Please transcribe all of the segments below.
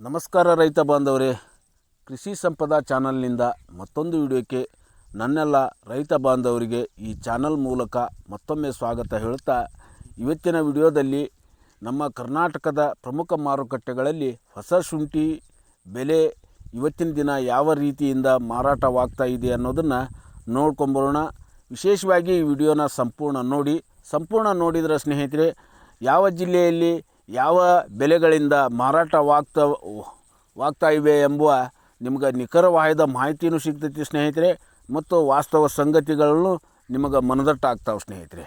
ನಮಸ್ಕಾರ ರೈತ ಬಾಂಧವರೇ. ಕೃಷಿ ಸಂಪದ ಚಾನಲ್ನಿಂದ ಮತ್ತೊಂದು ವಿಡಿಯೋಕ್ಕೆ ನನ್ನೆಲ್ಲ ರೈತ ಬಾಂಧವರಿಗೆ ಈ ಚಾನಲ್ ಮೂಲಕ ಮತ್ತೊಮ್ಮೆ ಸ್ವಾಗತ ಹೇಳುತ್ತಾ ಇವತ್ತಿನ ವಿಡಿಯೋದಲ್ಲಿ ನಮ್ಮ ಕರ್ನಾಟಕದ ಪ್ರಮುಖ ಮಾರುಕಟ್ಟೆಗಳಲ್ಲಿ ಹೊಸ ಶುಂಠಿ ಬೆಲೆ ಇವತ್ತಿನ ದಿನ ಯಾವ ರೀತಿಯಿಂದ ಮಾರಾಟವಾಗ್ತಾ ಇದೆ ಅನ್ನೋದನ್ನು ನೋಡ್ಕೊಂಬರೋಣ. ವಿಶೇಷವಾಗಿ ಈ ವಿಡಿಯೋನ ಸಂಪೂರ್ಣ ನೋಡಿ, ಸಂಪೂರ್ಣ ನೋಡಿದರೆ ಸ್ನೇಹಿತರೆ, ಯಾವ ಜಿಲ್ಲೆಯಲ್ಲಿ ಯಾವ ಬೆಲೆಗಳಿಂದ ಮಾರಾಟವಾಗ್ತಾ ವಾಗ್ತಾ ಇವೆ ಎಂಬುವ ನಿಮ್ಗೆ ನಿಖರವಾದ ಮಾಹಿತಿಯೂ ಸಿಗ್ತೈತಿ ಸ್ನೇಹಿತರೆ, ಮತ್ತು ವಾಸ್ತವ ಸಂಗತಿಗಳನ್ನು ನಿಮಗೆ ಮನದಟ್ಟಾಗ್ತಾವೆ ಸ್ನೇಹಿತರೆ.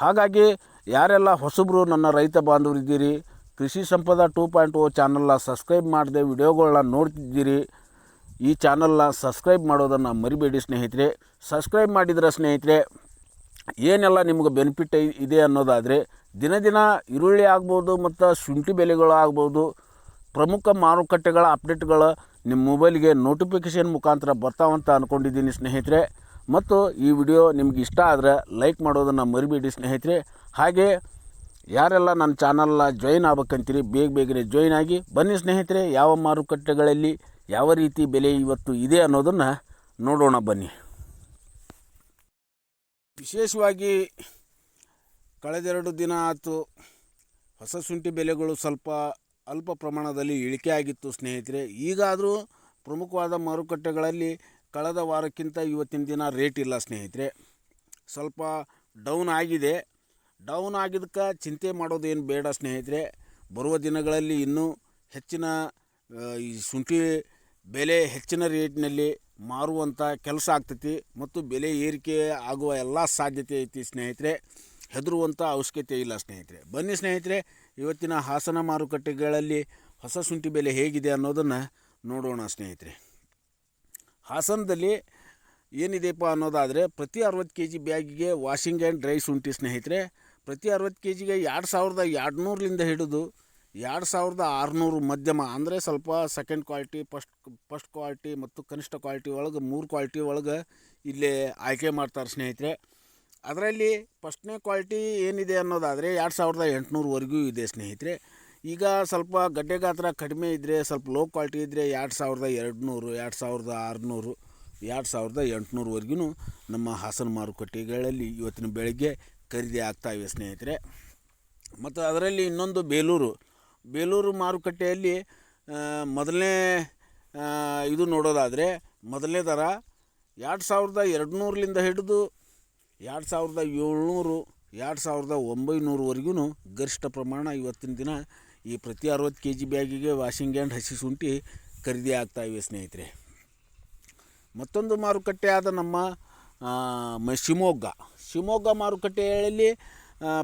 ಹಾಗಾಗಿ ಯಾರೆಲ್ಲ ಹೊಸಬರು ನನ್ನ ರೈತ ಬಾಂಧವರಿದ್ದೀರಿ ಕೃಷಿ ಸಂಪದ ಟೂ ಪಾಯಿಂಟ್ ಓ ಚಾನಲ್ನ ಸಬ್ಸ್ಕ್ರೈಬ್ ಮಾಡದೆ ವಿಡಿಯೋಗಳನ್ನ ನೋಡ್ತಿದ್ದೀರಿ, ಈ ಚಾನಲ್ನ ಸಬ್ಸ್ಕ್ರೈಬ್ ಮಾಡೋದನ್ನು ಮರಿಬೇಡಿ ಸ್ನೇಹಿತರೆ. ಸಬ್ಸ್ಕ್ರೈಬ್ ಮಾಡಿದರೆ ಸ್ನೇಹಿತರೆ, ಏನೆಲ್ಲ ನಿಮ್ಗೆ ಬೆನಿಫಿಟ್ ಇದೆ ಅನ್ನೋದಾದರೆ ದಿನ ದಿನ ಈರುಳ್ಳಿ ಆಗ್ಬೋದು ಮತ್ತು ಶುಂಠಿ ಬೆಲೆಗಳು ಆಗ್ಬೋದು. ಪ್ರಮುಖ ಮಾರುಕಟ್ಟೆಗಳ ಅಪ್ಡೇಟ್ಗಳು ನಿಮ್ಮ ಮೊಬೈಲ್ಗೆ ನೋಟಿಫಿಕೇಷನ್ ಮುಖಾಂತರ ಬರ್ತಾವಂತ ಅಂದ್ಕೊಂಡಿದ್ದೀನಿ ಸ್ನೇಹಿತರೆ. ಮತ್ತು ಈ ವಿಡಿಯೋ ನಿಮ್ಗೆ ಇಷ್ಟ ಆದರೆ ಲೈಕ್ ಮಾಡೋದನ್ನು ಮರಿಬೇಡಿ ಸ್ನೇಹಿತರೆ. ಹಾಗೆ ಯಾರೆಲ್ಲ ನನ್ನ ಚಾನಲ್ನ ಜಾಯಿನ್ ಆಗ್ಬೇಕಂತೀರಿ, ಬೇಗ ಬೇಗನೆ ಜಾಯಿನ್ ಆಗಿ ಬನ್ನಿ ಸ್ನೇಹಿತರೆ. ಯಾವ ಮಾರುಕಟ್ಟೆಗಳಲ್ಲಿ ಯಾವ ರೀತಿ ಬೆಲೆ ಇವತ್ತು ಇದೆ ಅನ್ನೋದನ್ನು ನೋಡೋಣ ಬನ್ನಿ. ವಿಶೇಷವಾಗಿ ಕಳೆದೆರಡು ದಿನ ಆಯಿತು. ಹೊಸ ಶುಂಠಿ ಬೆಲೆಗಳು ಸ್ವಲ್ಪ ಅಲ್ಪ ಪ್ರಮಾಣದಲ್ಲಿ ಇಳಿಕೆ ಆಗಿತ್ತು ಸ್ನೇಹಿತರೆ. ಈಗಾದರೂ ಪ್ರಮುಖವಾದ ಮಾರುಕಟ್ಟೆಗಳಲ್ಲಿ ಕಳೆದ ವಾರಕ್ಕಿಂತ ಇವತ್ತಿನ ದಿನ ರೇಟ್ ಇಲ್ಲ ಸ್ನೇಹಿತರೆ. ಸ್ವಲ್ಪ ಡೌನ್ ಆಗಿದೆ. ಡೌನ್ ಆಗಿದ್ದಕ್ಕೆ ಚಿಂತೆ ಮಾಡೋದೇನು ಬೇಡ ಸ್ನೇಹಿತರೆ. ಬರುವ ದಿನಗಳಲ್ಲಿ ಇನ್ನೂ ಹೆಚ್ಚಿನ ಈ ಶುಂಠಿ ಬೆಲೆ ಹೆಚ್ಚಿನ ರೇಟ್ನಲ್ಲಿ ಮಾರುವಂಥ ಕೆಲಸ ಆಗ್ತೈತಿ ಮತ್ತು ಬೆಲೆ ಏರಿಕೆ ಆಗುವ ಎಲ್ಲ ಸಾಧ್ಯತೆ ಐತಿ ಸ್ನೇಹಿತರೆ. ಹೆದರುವಂಥ ಅವಶ್ಯಕತೆ ಇಲ್ಲ ಸ್ನೇಹಿತರೆ. ಬನ್ನಿ ಸ್ನೇಹಿತರೆ, ಇವತ್ತಿನ ಹಾಸನ ಮಾರುಕಟ್ಟೆಗಳಲ್ಲಿ ಹೊಸ ಶುಂಠಿ ಬೆಲೆ ಹೇಗಿದೆ ಅನ್ನೋದನ್ನು ನೋಡೋಣ ಸ್ನೇಹಿತರೆ. ಹಾಸನದಲ್ಲಿ ಏನಿದೆಯಪ್ಪ ಅನ್ನೋದಾದರೆ ಪ್ರತಿ ಅರವತ್ತು ಕೆ ಜಿ ಬ್ಯಾಗಿಗೆ ವಾಷಿಂಗ್ ಆ್ಯಂಡ್ ಡ್ರೈ ಶುಂಠಿ ಸ್ನೇಹಿತರೆ. ಪ್ರತಿ ಅರವತ್ತು ಕೆ ಜಿಗೆ ಎರಡು ಸಾವಿರದ ಎರಡುನೂರಲಿಂದ ಹಿಡಿದು ಎರಡು ಸಾವಿರದ ಆರುನೂರು ಮಧ್ಯಮ, ಅಂದರೆ ಸ್ವಲ್ಪ second quality first first quality ಮತ್ತು ಕನಿಷ್ಠ ಕ್ವಾಲಿಟಿ ಒಳಗೆ ಮೂರು ಕ್ವಾಲಿಟಿ ಒಳಗೆ ಇಲ್ಲಿ ಆಯ್ಕೆ ಮಾಡ್ತಾರೆ ಸ್ನೇಹಿತರೆ. ಅದರಲ್ಲಿ ಫಸ್ಟ್ನೇ ಕ್ವಾಲಿಟಿ ಏನಿದೆ ಅನ್ನೋದಾದರೆ ಎರಡು ಸಾವಿರದ ಎಂಟುನೂರವರೆಗೂ ಇದೆ, ಸ್ನೇಹಿತರೆ. ಈಗ ಸ್ವಲ್ಪ ಗಡ್ಡೆ ಗಾತ್ರ ಕಡಿಮೆ ಇದ್ದರೆ ಸ್ವಲ್ಪ ಲೋ ಕ್ವಾಲಿಟಿ ಇದ್ದರೆ ಎರಡು ಸಾವಿರದ ಎರಡುನೂರು, ಎರಡು ಸಾವಿರದ ಆರುನೂರು, ಎರಡು ಸಾವಿರದ ಎಂಟುನೂರವರೆಗೂ ನಮ್ಮ ಹಾಸನ ಮಾರುಕಟ್ಟೆಗಳಲ್ಲಿ ಇವತ್ತಿನ ಬೆಳಗ್ಗೆ ಖರೀದಿ ಆಗ್ತಾಯಿವೆ ಸ್ನೇಹಿತರೆ. ಮತ್ತು ಅದರಲ್ಲಿ ಇನ್ನೊಂದು ಬೇಲೂರು. ಬೇಲೂರು ಮಾರುಕಟ್ಟೆಯಲ್ಲಿ ಮೊದಲನೇ ಇದು ನೋಡೋದಾದರೆ ಮೊದಲನೇ ದರ ಎರಡು ಸಾವಿರದ ಎರಡುನೂರಲಿಂದ ಹಿಡಿದು ಎರಡು ಸಾವಿರದ ಏಳ್ನೂರು, ಎರಡು ಸಾವಿರದ ಒಂಬೈನೂರವರೆಗೂ ಗರಿಷ್ಠ ಪ್ರಮಾಣ ಇವತ್ತಿನ ದಿನ ಈ ಪ್ರತಿ ಅರವತ್ತು ಕೆ ಜಿ ಬ್ಯಾಗಿಗೆ ವಾಷಿಂಗ್ ಆ್ಯಂಡ್ ಹಸಿ ಶುಂಠಿ ಖರೀದಿ ಆಗ್ತಾ ಇವೆ ಸ್ನೇಹಿತರೆ. ಮತ್ತೊಂದು ಮಾರುಕಟ್ಟೆ ಆದ ನಮ್ಮ ಶಿವಮೊಗ್ಗ ಶಿವಮೊಗ್ಗ ಮಾರುಕಟ್ಟೆಯಲ್ಲಿ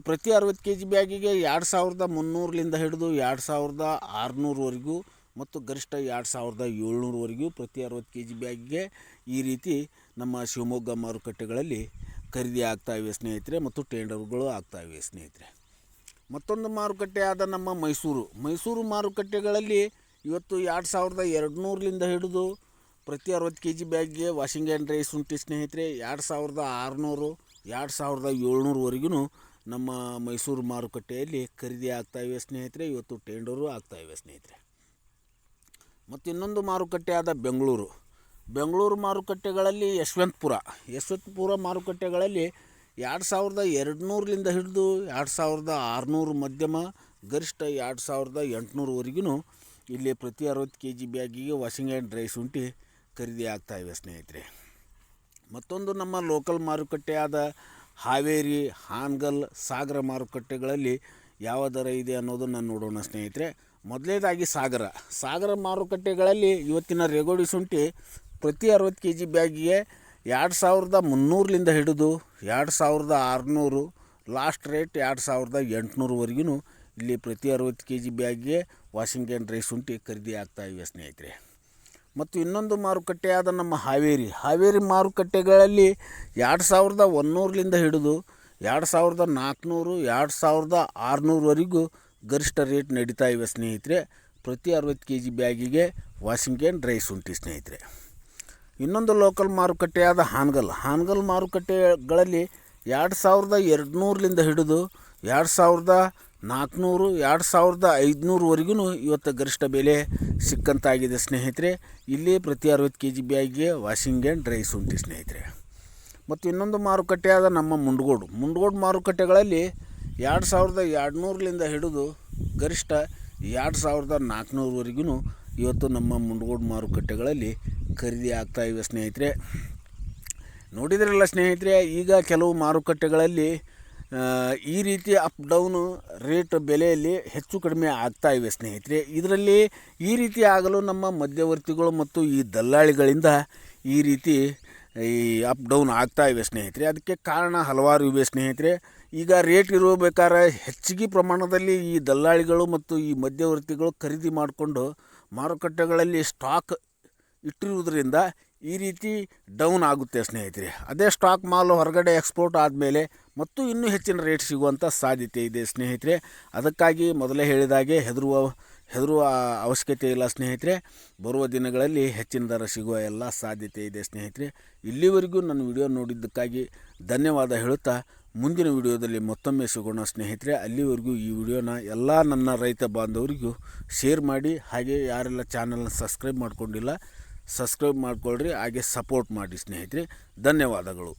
ಪ್ರತಿ ಅರವತ್ತು ಕೆ ಜಿ ಬ್ಯಾಗಿಗೆ ಎರಡು ಸಾವಿರದ ಮುನ್ನೂರಲಿಂದ ಹಿಡಿದು ಎರಡು ಸಾವಿರದ ಆರುನೂರವರೆಗೂ ಮತ್ತು ಗರಿಷ್ಠ ಎರಡು ಸಾವಿರದ ಏಳ್ನೂರವರೆಗೂ ಪ್ರತಿ ಅರವತ್ತು ಕೆ ಜಿ ಬ್ಯಾಗಿಗೆ ಈ ರೀತಿ ನಮ್ಮ ಶಿವಮೊಗ್ಗ ಮಾರುಕಟ್ಟೆಗಳಲ್ಲಿ ಖರೀದಿ ಆಗ್ತಾಯಿವೆ ಸ್ನೇಹಿತರೆ ಮತ್ತು ಟೆಂಡರ್ಗಳು ಆಗ್ತಾಯಿವೆ ಸ್ನೇಹಿತರೆ. ಮತ್ತೊಂದು ಮಾರುಕಟ್ಟೆ ಆದ ನಮ್ಮ ಮೈಸೂರು. ಮೈಸೂರು ಮಾರುಕಟ್ಟೆಗಳಲ್ಲಿ ಇವತ್ತು ಎರಡು ಸಾವಿರದ ಎರಡುನೂರಲಿಂದ ಹಿಡಿದು ಪ್ರತಿ ಅರವತ್ತು ಕೆ ಜಿ ಬ್ಯಾಗ್ಗೆ ವಾಷಿಂಗ್ ಆ್ಯಂಡ್ ರೈಸ್ ಉಂಟು ಸ್ನೇಹಿತರೆ. ಎರಡು ಸಾವಿರದ ಆರುನೂರು, ಎರಡು ಸಾವಿರದ ಏಳ್ನೂರವರೆಗೂ ನಮ್ಮ ಮೈಸೂರು ಮಾರುಕಟ್ಟೆಯಲ್ಲಿ ಖರೀದಿ ಆಗ್ತಾಯಿವೆ ಸ್ನೇಹಿತರೆ. ಇವತ್ತು ಟೆಂಡರು ಆಗ್ತಾಯಿವೆ ಸ್ನೇಹಿತರೆ. ಮತ್ತು ಇನ್ನೊಂದು ಮಾರುಕಟ್ಟೆ ಆದ ಬೆಂಗಳೂರು. ಬೆಂಗಳೂರು ಮಾರುಕಟ್ಟೆಗಳಲ್ಲಿ ಯಶವಂತಪುರ. ಯಶವಂತಪುರ ಮಾರುಕಟ್ಟೆಗಳಲ್ಲಿ ಎರಡು ಸಾವಿರದ ಎರಡುನೂರಲಿಂದ ಹಿಡಿದು ಎರಡು ಸಾವಿರದ ಆರುನೂರು ಮಧ್ಯಮ, ಗರಿಷ್ಠ ಎರಡು ಸಾವಿರದ ಎಂಟುನೂರವರೆಗೂ ಇಲ್ಲಿ ಪ್ರತಿ ಅರವತ್ತು ಕೆ ಜಿ ಬ್ಯಾಗಿಗೆ ವಾಷಿಂಗ್ ಆ್ಯಂಡ್ ಡ್ರೈ ಶುಂಠಿ ಖರೀದಿ ಆಗ್ತಾ ಇವೆ ಸ್ನೇಹಿತರೆ. ಮತ್ತೊಂದು ನಮ್ಮ ಲೋಕಲ್ ಮಾರುಕಟ್ಟೆ ಆದ ಹಾವೇರಿ, ಹಾನಗಲ್, ಸಾಗರ ಮಾರುಕಟ್ಟೆಗಳಲ್ಲಿ ಯಾವ ದರ ಇದೆ ಅನ್ನೋದನ್ನು ನೋಡೋಣ ಸ್ನೇಹಿತರೆ. ಮೊದಲನೇದಾಗಿ ಸಾಗರ. ಸಾಗರ ಮಾರುಕಟ್ಟೆಗಳಲ್ಲಿ ಇವತ್ತಿನ ರೇಗೋಡಿ ಶುಂಠಿ ಪ್ರತಿ ಅರವತ್ತು ಕೆ ಜಿ ಬ್ಯಾಗಿಗೆ ಎರಡು ಸಾವಿರದ ಮುನ್ನೂರಲಿಂದ ಹಿಡಿದು ಎರಡು ಸಾವಿರದ ಆರುನೂರು, ಲಾಸ್ಟ್ ರೇಟ್ ಎರಡು ಸಾವಿರದ ಎಂಟುನೂರವರೆಗೂ ಇಲ್ಲಿ ಪ್ರತಿ ಅರವತ್ತು ಕೆ ಜಿ ಬ್ಯಾಗಿಗೆ ವಾಷಿಂಗ್ ಆ್ಯಂಡ್ ಡ್ರೈ ಶುಂಠಿ ಖರೀದಿ ಆಗ್ತಾ ಇವೆ ಸ್ನೇಹಿತರೆ. ಮತ್ತು ಇನ್ನೊಂದು ಮಾರುಕಟ್ಟೆಯಾದ ನಮ್ಮ ಹಾವೇರಿ. ಹಾವೇರಿ ಮಾರುಕಟ್ಟೆಗಳಲ್ಲಿ ಎರಡು ಸಾವಿರದ ಒನ್ನೂರಲಿಂದ ಹಿಡಿದು ಎರಡು ಸಾವಿರದ ನಾಲ್ಕುನೂರು, ಎರಡು ಸಾವಿರದ ಆರುನೂರವರೆಗೂ ಗರಿಷ್ಠ ರೇಟ್ ನಡೀತಾ ಇವೆ ಸ್ನೇಹಿತರೆ. ಪ್ರತಿ ಅರವತ್ತು ಕೆ ಜಿ ಬ್ಯಾಗಿಗೆ ವಾಷಿಂಗ್ ಆ್ಯಂಡ್ ಡ್ರೈ ಶುಂಠಿ ಸ್ನೇಹಿತರೆ. ಇನ್ನೊಂದು ಲೋಕಲ್ ಮಾರುಕಟ್ಟೆಯಾದ ಹಾನಗಲ್. ಹಾನಗಲ್ ಮಾರುಕಟ್ಟೆಗಳಲ್ಲಿ ಎರಡು ಸಾವಿರದ ಎರಡುನೂರಲಿಂದ ಹಿಡಿದು ಎರಡು ಸಾವಿರದ ನಾಲ್ಕುನೂರು ಎರಡು ಸಾವಿರದ ಐದುನೂರುವರೆಗೂ ಇವತ್ತು ಗರಿಷ್ಠ ಬೆಲೆ ಸಿಕ್ಕಂತಾಗಿದೆ ಸ್ನೇಹಿತರೆ. ಇಲ್ಲಿ ಪ್ರತಿ ಅರವತ್ತು ಕೆ ಜಿ ಬ್ಯಾಗ್ಗೆ ವಾಷಿಂಗ್ ಆ್ಯಂಡ್ ಡ್ರೈ ಶುಂಠಿ ಸ್ನೇಹಿತರೆ. ಮತ್ತು ಇನ್ನೊಂದು ಮಾರುಕಟ್ಟೆಯಾದ ನಮ್ಮ ಮುಂಡಗೋಡು. ಮುಂಡಗೋಡು ಮಾರುಕಟ್ಟೆಗಳಲ್ಲಿ ಎರಡು ಸಾವಿರದ ಎರಡುನೂರಲಿಂದ ಹಿಡಿದು ಗರಿಷ್ಠ ಎರಡು ಸಾವಿರದ ನಾಲ್ಕುನೂರವರೆಗೂ ಇವತ್ತು ನಮ್ಮ ಮುಂಡಗೋಡು ಮಾರುಕಟ್ಟೆಗಳಲ್ಲಿ ಖರೀದಿ ಆಗ್ತಾ ಇವೆ ಸ್ನೇಹಿತರೆ. ನೋಡಿದ್ರಲ್ಲ ಸ್ನೇಹಿತರೆ, ಈಗ ಕೆಲವು ಮಾರುಕಟ್ಟೆಗಳಲ್ಲಿ ಈ ರೀತಿ ಅಪ್ ಡೌನು ರೇಟ್ ಬೆಲೆಯಲ್ಲಿ ಹೆಚ್ಚು ಕಡಿಮೆ ಆಗ್ತಾ ಇವೆ ಸ್ನೇಹಿತರೆ. ಇದರಲ್ಲಿ ಈ ರೀತಿ ಆಗಲು ನಮ್ಮ ಮಧ್ಯವರ್ತಿಗಳು ಮತ್ತು ಈ ದಲ್ಲಾಳಿಗಳಿಂದ ಈ ರೀತಿ, ಈ ಅಪ್ ಡೌನ್ ಆಗ್ತಾ ಇವೆ ಸ್ನೇಹಿತರೆ. ಅದಕ್ಕೆ ಕಾರಣ ಹಲವಾರು ಇವೆ ಸ್ನೇಹಿತರೆ. ಈಗ ರೇಟ್ ಇರಬೇಕಾದ್ರೆ ಹೆಚ್ಚಿಗೆ ಪ್ರಮಾಣದಲ್ಲಿ ಈ ದಲ್ಲಾಳಿಗಳು ಮತ್ತು ಈ ಮಧ್ಯವರ್ತಿಗಳು ಖರೀದಿ ಮಾಡಿಕೊಂಡು ಮಾರುಕಟ್ಟೆಗಳಲ್ಲಿ ಸ್ಟಾಕ್ ಇಟ್ಟಿರುವುದರಿಂದ ಈ ರೀತಿ ಡೌನ್ ಆಗುತ್ತೆ ಸ್ನೇಹಿತರೆ. ಅದೇ ಸ್ಟಾಕ್ ಮಾಲ್ ಹೊರಗಡೆ ಎಕ್ಸ್ಪೋರ್ಟ್ ಆದಮೇಲೆ ಮತ್ತು ಇನ್ನೂ ಹೆಚ್ಚಿನ ರೇಟ್ ಸಿಗುವಂಥ ಸಾಧ್ಯತೆ ಇದೆ ಸ್ನೇಹಿತರೆ. ಅದಕ್ಕಾಗಿ ಮೊದಲೇ ಹೇಳಿದಾಗೆ ಹೆದರುವ ಹೆದರುವ ಅವಶ್ಯಕತೆ ಇಲ್ಲ ಸ್ನೇಹಿತರೆ. ಬರುವ ದಿನಗಳಲ್ಲಿ ಹೆಚ್ಚಿನ ದರ ಸಿಗುವ ಎಲ್ಲ ಸಾಧ್ಯತೆ ಇದೆ ಸ್ನೇಹಿತರೆ. ಇಲ್ಲಿವರೆಗೂ ನನ್ನ ವಿಡಿಯೋ ನೋಡಿದ್ದಕ್ಕಾಗಿ ಧನ್ಯವಾದ ಹೇಳುತ್ತಾ ಮುಂದಿನ ವಿಡಿಯೋದಲ್ಲಿ ಮತ್ತೊಮ್ಮೆ ಸಿಗೋಣ ಸ್ನೇಹಿತರೆ. ಅಲ್ಲಿವರೆಗೂ ಈ ವಿಡಿಯೋನ ಎಲ್ಲ ನನ್ನ ರೈತ ಬಾಂಧವರಿಗೂ ಶೇರ್ ಮಾಡಿ, ಹಾಗೆ ಯಾರೆಲ್ಲ ಚಾನಲ್ನ ಸಬ್ಸ್ಕ್ರೈಬ್ ಮಾಡ್ಕೊಂಡಿಲ್ಲ ಸಬ್ಸ್ಕ್ರೈಬ್ ಮಾಡಿಕೊಳ್ಳ್ರಿ ಹಾಗೆ ಸಪೋರ್ಟ್ ಮಾಡಿ ಸ್ನೇಹಿತರೆ. ಧನ್ಯವಾದಗಳು.